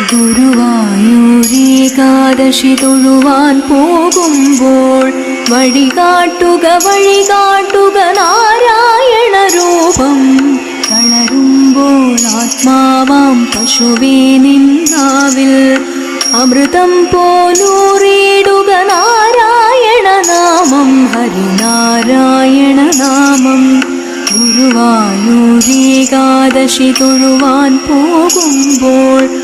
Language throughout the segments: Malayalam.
ഗുരുവായൂരേകാദശി തൊഴുവാൻ പോകുമ്പോൾ വഴികാട്ടുക വഴികാട്ടുക നാരായണ രൂപം. തളരുമ്പോൾ ആത്മാവാം പശുവേ നിന്നാവിൽ. അമൃതം പോലൂറിയിടുക നാരായണ നാമം ഹരിനാരായണ നാമം. ഗുരുവായൂരേകാദശി തൊഴുവാൻ പോകുമ്പോൾ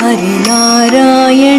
ഹരിനാരായണ